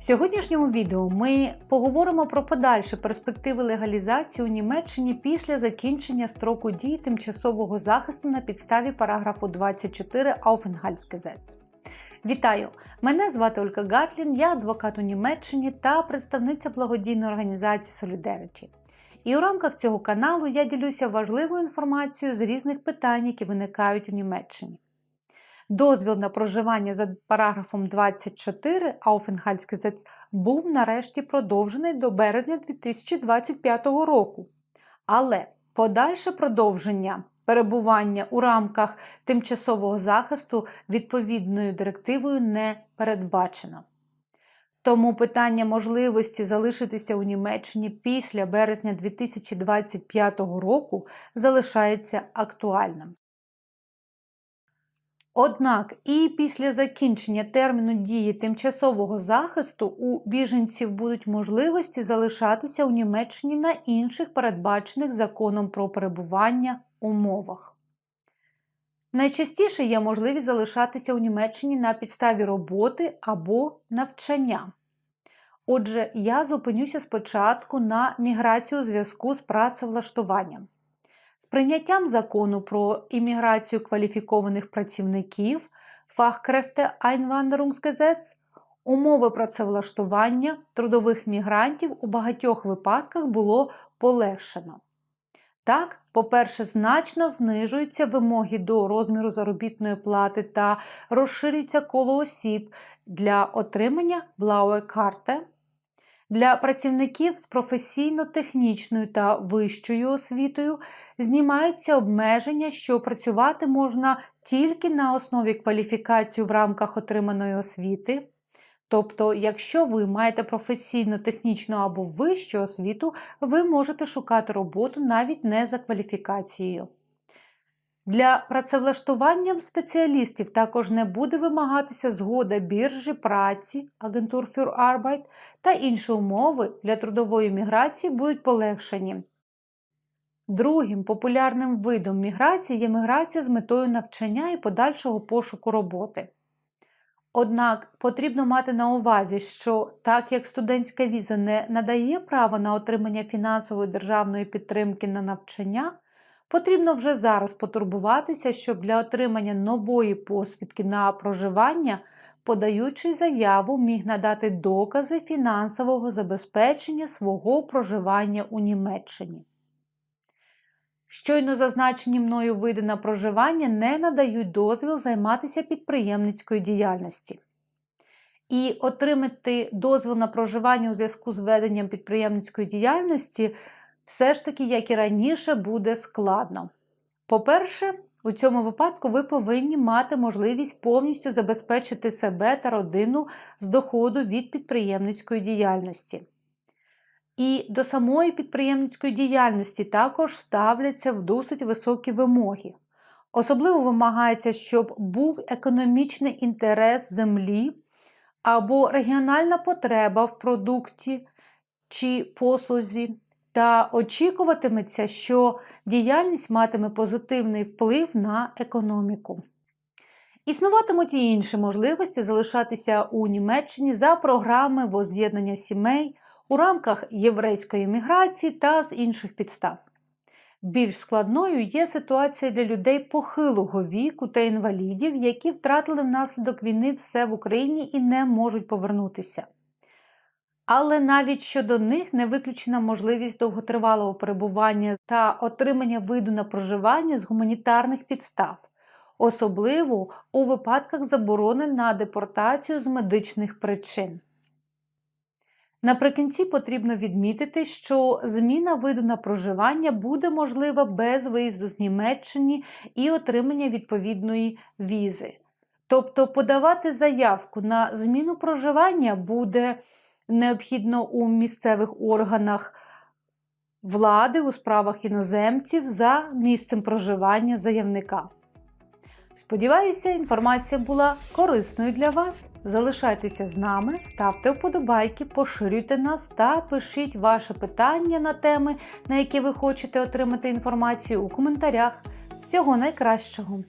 В сьогоднішньому відео ми поговоримо про подальші перспективи легалізації у Німеччині після закінчення строку дії тимчасового захисту на підставі параграфу 24 Aufenthaltsgesetz. Вітаю! Мене звати Ольга Гатлін, я адвокат у Німеччині та представниця благодійної організації Solidarity. І у рамках цього каналу я ділюся важливою інформацією з різних питань, які виникають у Німеччині. Дозвіл на проживання за параграфом 24 Aufenthaltsgesetz був нарешті продовжений до березня 2025 року. Але подальше продовження перебування у рамках тимчасового захисту відповідною директивою не передбачено. Тому питання можливості залишитися у Німеччині після березня 2025 року залишається актуальним. Однак і після закінчення терміну дії тимчасового захисту у біженців будуть можливості залишатися у Німеччині на інших передбачених законом про перебування умовах. Найчастіше є можливість залишатися у Німеччині на підставі роботи або навчання. Отже, я зупинюся спочатку на міграцію у зв'язку з працевлаштуванням. З прийняттям закону про імміграцію кваліфікованих працівників Fachkräfte Einwanderungsgesetz умови працевлаштування трудових мігрантів у багатьох випадках було полегшено. Так, по-перше, значно знижуються вимоги до розміру заробітної плати та розширюється коло осіб для отримання Blaue Karte. Для працівників з професійно-технічною та вищою освітою знімаються обмеження, що працювати можна тільки на основі кваліфікації в рамках отриманої освіти. Тобто, якщо ви маєте професійно-технічну або вищу освіту, ви можете шукати роботу навіть не за кваліфікацією. Для працевлаштування спеціалістів також не буде вимагатися згода біржі праці, агентур für Arbeit та інші умови для трудової міграції будуть полегшені. Другим популярним видом міграції є міграція з метою навчання і подальшого пошуку роботи. Однак потрібно мати на увазі, що так як студентська віза не надає права на отримання фінансової державної підтримки на навчання, потрібно вже зараз потурбуватися, щоб для отримання нової посвідки на проживання, подаючий заяву, міг надати докази фінансового забезпечення свого проживання у Німеччині. Щойно зазначені мною види на проживання не надають дозвіл займатися підприємницькою діяльністю. І отримати дозвіл на проживання у зв'язку з веденням підприємницької діяльності все ж таки, як і раніше, буде складно. По-перше, у цьому випадку ви повинні мати можливість повністю забезпечити себе та родину з доходу від підприємницької діяльності. І до самої підприємницької діяльності також ставляться в досить високі вимоги. Особливо вимагається, щоб був економічний інтерес землі або регіональна потреба в продукті чи послузі, та очікуватиметься, що діяльність матиме позитивний вплив на економіку. Існуватимуть і інші можливості залишатися у Німеччині за програми воз'єднання сімей у рамках єврейської міграції та з інших підстав. Більш складною є ситуація для людей похилого віку та інвалідів, які втратили внаслідок війни все в Україні і не можуть повернутися. Але навіть щодо них не виключена можливість довготривалого перебування та отримання виду на проживання з гуманітарних підстав, особливо у випадках заборони на депортацію з медичних причин. Наприкінці потрібно відмітити, що зміна виду на проживання буде можлива без виїзду з Німеччини і отримання відповідної візи. Тобто подавати заявку на зміну проживання буде необхідно у місцевих органах влади у справах іноземців за місцем проживання заявника. Сподіваюся, інформація була корисною для вас. Залишайтеся з нами, ставте вподобайки, поширюйте нас та пишіть ваші питання на теми, на які ви хочете отримати інформацію у коментарях. Всього найкращого!